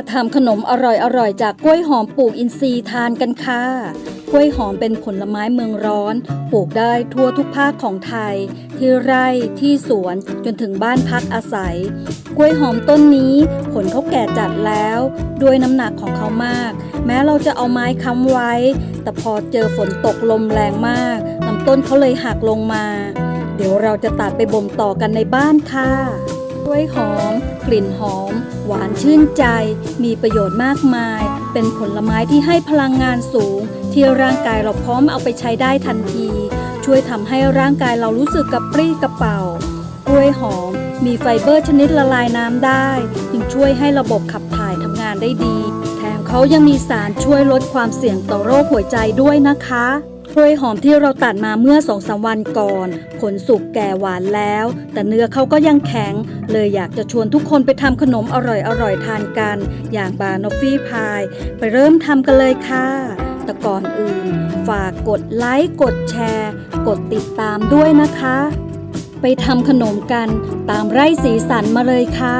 มาทำขนมอร่อยๆ จากกล้วยหอมปลูกอินทรีย์ทานกันค่ะ กล้วยหอมเป็นผลไม้เมืองร้อน ปลูกได้ทั่วทุกภาคของไทย ที่ไร่ที่สวนจนถึงบ้านพักอาศัย กล้วยหอมต้นนี้ผลเขาแก่จัดแล้ว ด้วยน้ำหนักของเขามาก แม้เราจะเอาไม้ค้ำไว้ แต่พอเจอฝนตกลมแรงมากลำต้นเขาเลยหักลงมา เดี๋ยวเราจะตัดไปบ่มต่อกันในบ้านค่ะ ล้วยหอม กลิ่นหอม หวานชื่นใจ มีประโยชน์มากมาย เป็นผลไม้ที่ให้พลังงานสูง ที่ร่างกายเราพร้อมเอาไปใช้ได้ทันที ช่วยทำให้ร่างกายเรารู้สึกกระปรี้กระเป๋ากล้วยหอม มีไฟเบอร์ชนิดละลายน้ำได้จึงช่วยให้ระบบขับถ่ายทำงานได้ดี แถมเขายังมีสารช่วยลดความเสี่ยงต่อโรคหัวใจด้วยนะคะ กล้วยหอมที่เราตัดมาเมื่อสองสามวันก่อน ผลสุกแก่หวานแล้ว แต่เนื้อเขาก็ยังแข็ง เลยอยากจะชวนทุกคนไปทำขนมอร่อยๆทานกัน อย่างบานอฟฟี่พาย ไปเริ่มทำกันเลยค่ะ แต่ก่อนอื่น ฝากกดไลค์กดแชร์ กดติดตามด้วยนะคะ ไปทำขนมกันตามไร่สีสันมาเลยค่ะ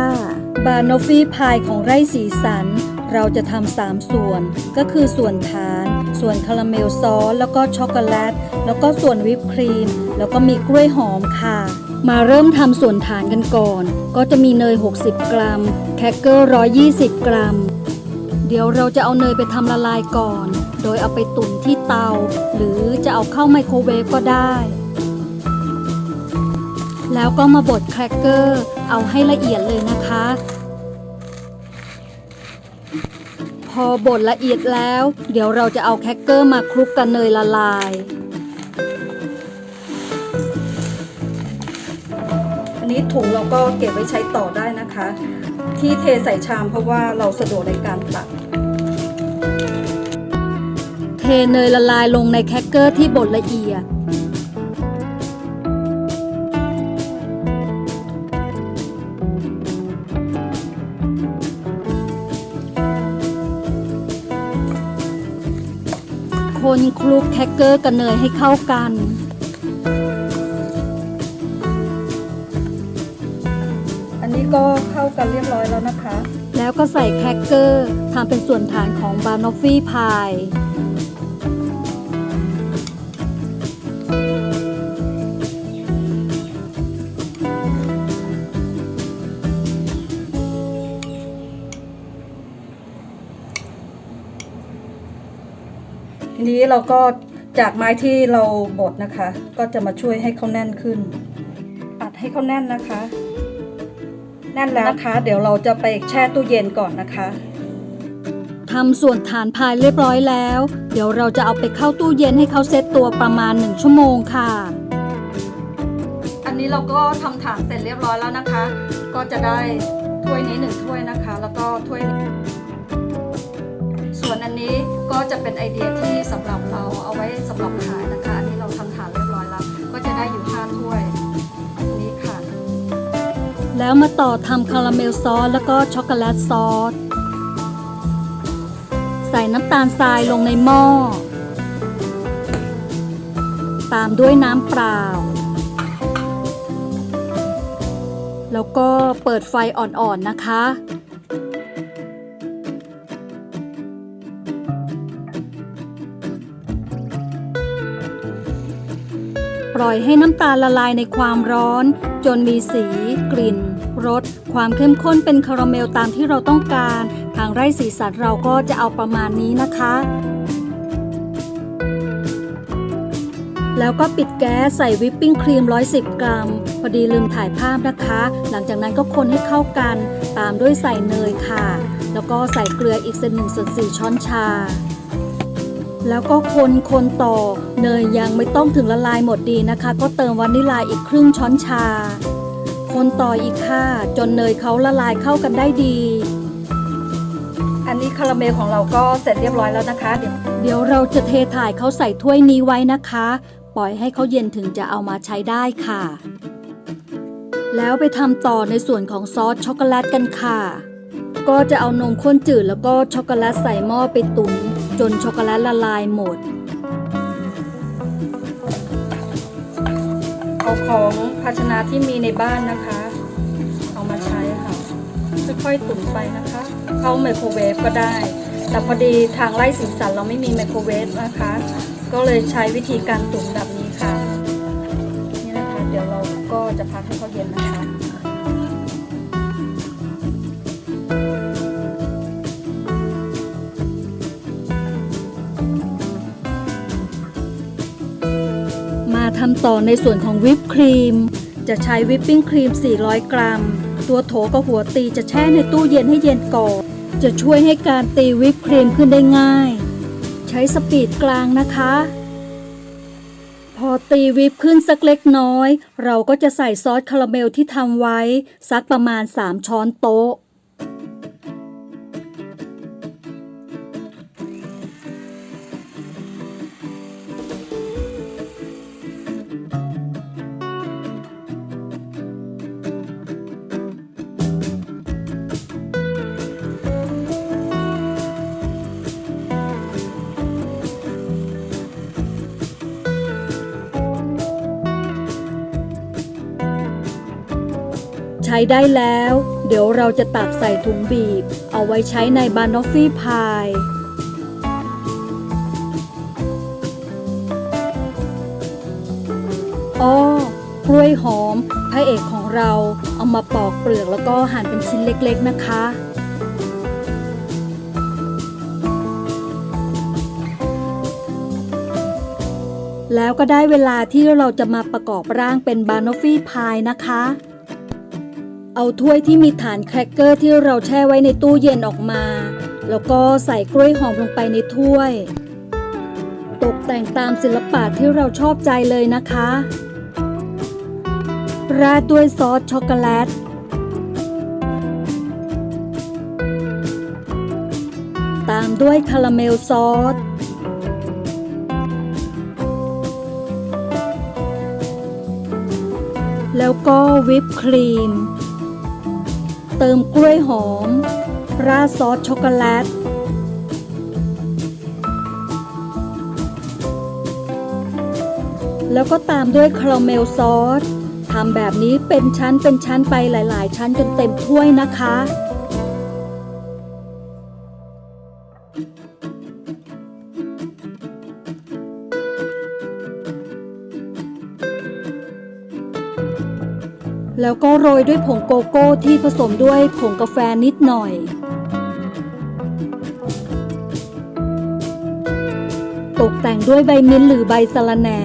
บานอฟฟี่พายของไร่สีสัน เราจะทำสามส่วน ก็คือส่วนฐาน ส่วนคาราเมลซอส แล้วก็ช็อกโกแลต แล้วก็ส่วนวิปครีม แล้วก็มีกล้วยหอมค่ะ มาเริ่มทำส่วนฐานกันก่อน ก็จะมีเนย 60 กรัม แครกเกอร์ 120 กรัม เดี๋ยวเราจะเอาเนยไปทำละลายก่อน โดยเอาไปตุ๋นที่เตา หรือจะเอาเข้าไมโครเวฟก็ได้แล้วก็มาบดแครกเกอร์ เอาให้ละเอียดเลยนะคะ อบดละเอียดแล้ว เดี๋ยวเราจะเอาแครกเกอร์มาคลุกกันเนยละลายอันนี้ถุงเราก็เก็บไว้ใช้ต่อได้นะคะ ที่เทใส่ชามเพราะว่าเราสะดวกในการตัก เทเนยละลายลงในแครกเกอร์ที่บดละเอียด นคลุกแครกเกอร์กับเนยให้เข้ากัน อันนี้ก็เข้ากันเรียบร้อยแล้วนะคะ แล้วก็ใส่แครกเกอร์ทำเป็นส่วนฐานของบานอฟฟี่พาย เราก็จากไม้ที่เราบดนะคะ ก็จะมาช่วยให้เขาแน่นขึ้น อัดให้เขาแน่นนะคะ แน่นแล้วนะคะ เดี๋ยวเราจะไปแช่ตู้เย็นก่อนนะคะทำส่วนฐานพายเรียบร้อยแล้ว เดี๋ยวเราจะเอาไปเข้าตู้เย็นให้เขาเซตตัวประมาณ 1 ชั่วโมงค่ะ อันนี้เราก็ทำฐานเสร็จเรียบร้อยแล้วนะคะ ก็จะได้ถ้วยนี้หนึ่งถ้วยนะคะ แล้วก็ถ้วยนี้ ส่วนอันนี้ก็จะเป็นไอเดียที่สำหรับเราเอาไว้สำหรับขายนะคะ อันนี้เราทำฐานเรียบร้อยแล้ว ก็จะได้อยู่5ถ้วยอันนี้ค่ะ แล้วมาต่อทำคาราเมลซอสแล้วก็ช็อกโกแลตซอสใส่น้ำตาลทรายลงในหม้อ ตามด้วยน้ำเปล่า แล้วก็เปิดไฟอ่อนๆนะคะ ปล่อยให้น้ำตาลละลายในความร้อน จนมีสี กลิ่นรสความเข้มข้นเป็นคาราเมลตามที่เราต้องการ ทางไร่สีสัตว์เราก็จะเอาประมาณนี้นะคะ แล้วก็ปิดแก๊สใส่วิปปิ้งครีม 110 กรัม พอดีลืมถ่ายภาพนะคะ หลังจากนั้นก็คนให้เข้ากัน ตามด้วยใส่เนยค่ะ แล้วก็ใส่เกลืออีกสักหนึ่งส่วนสี่ช้อนชา แล้วก็คนคนต่อเนยยังไม่ต้องถึงละลายหมดดีนะคะ ก็เติมวานิลลาอีกครึ่งช้อนชา คนต่ออีกค่ะ จนเนยเขาละลายเข้ากันได้ดี อันนี้คาราเมลของเราก็เสร็จเรียบร้อยแล้วนะคะ เดี๋ยวเดี๋ยวเราจะเทถ่ายเขาใส่ถ้วยนี้ไว้นะคะ ปล่อยให้เขาเย็นถึงจะเอามาใช้ได้ค่ะ แล้วไปทำต่อในส่วนของซอสช็อกโกแลตกันค่ะ ก็จะเอานมข้นจืดแล้วก็ช็อกโกแลตใส่หม้อไปตุ๋น จนช็อกโกแลตละลายหมด เอาของภาชนะที่มีในบ้านนะคะ เอามาใช้ค่ะ ค่อยๆตุ๋นไปนะคะ เข้าไมโครเวฟก็ได้ แต่พอดีทางไล่สีสันเราไม่มีไมโครเวฟนะคะ ก็เลยใช้วิธีการตุ๋นแบบนี้ค่ะ นี่นะคะ เดี๋ยวเราก็จะพักให้เขาเย็นนะคะ ทำต่อในส่วนของวิปครีม จะใช้วิปปิ้งครีม 400 กรัม ตัวโถกับหัวตีจะแช่ในตู้เย็นให้เย็นก่อน จะช่วยให้การตีวิปครีมขึ้นได้ง่าย ใช้สปีดกลางนะคะ พอตีวิปขึ้นสักเล็กน้อย เราก็จะใส่ซอสคาราเมลที่ทำไว้ สักประมาณ 3 ช้อนโต๊ะ ใช้ได้แล้ว เดี๋ยวเราจะตักใส่ถุงบีบ เอาไว้ใช้ในบานอฟฟี่พาย อ้อกล้วยหอมพระเอกของเราเอามาปอกเปลือกแล้วก็หั่นเป็นชิ้นเล็กๆนะคะแล้วก็ได้เวลาที่เราจะมาประกอบร่างเป็นบานอฟฟี่พายนะคะ เอาถ้วยที่มีฐานแครกเกอร์ที่เราแช่ไว้ในตู้เย็นออกมา แล้วก็ใส่กล้วยหอมลงไปในถ้วย ตกแต่งตามศิลปะที่เราชอบใจเลยนะคะ ราดด้วยซอสช็อกโกแลตตามด้วยคาราเมลซอส แล้วก็วิปครีม เติมกล้วยหอม ราดซอสช็อกโกแลต แล้วก็ตามด้วยคาราเมลซอสทำแบบนี้เป็นชั้นเป็นชั้นไปหลาย ๆ ชั้นจนเต็มถ้วยนะคะ แล้วก็โรยด้วยผงโกโก้ที่ผสมด้วยผงกาแฟนิดหน่อย ตกแต่งด้วยใบมิ้นท์หรือใบสะระแหน่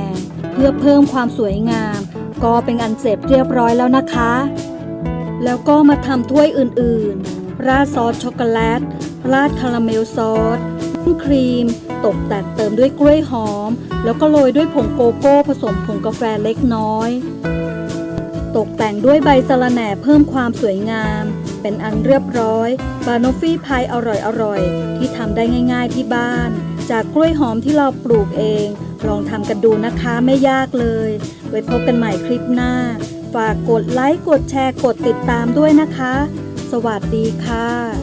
เพื่อเพิ่มความสวยงาม ก็เป็นอันเสร็จเรียบร้อยแล้วนะคะ แล้วก็มาทำถ้วยอื่นๆ ราดซอสช็อกโกแลต ราดคาราเมลซอสครีม ตกแต่งเติมด้วยกล้วยหอม แล้วก็โรยด้วยผงโกโก้ผสมผงกาแฟเล็กน้อย ตกแต่งด้วยใบสะระแหน่เพิ่มความสวยงาม เป็นอันเรียบร้อยบานอฟฟี่พายอร่อยอร่อยที่ทำได้ง่าย ๆที่บ้าน จากกล้วยหอมที่เราปลูกเอง ลองทำกันดูนะคะไม่ยากเลย ไว้พบกันใหม่คลิปหน้า ฝากกดไลค์กดแชร์กดติดตามด้วยนะคะ สวัสดีค่ะ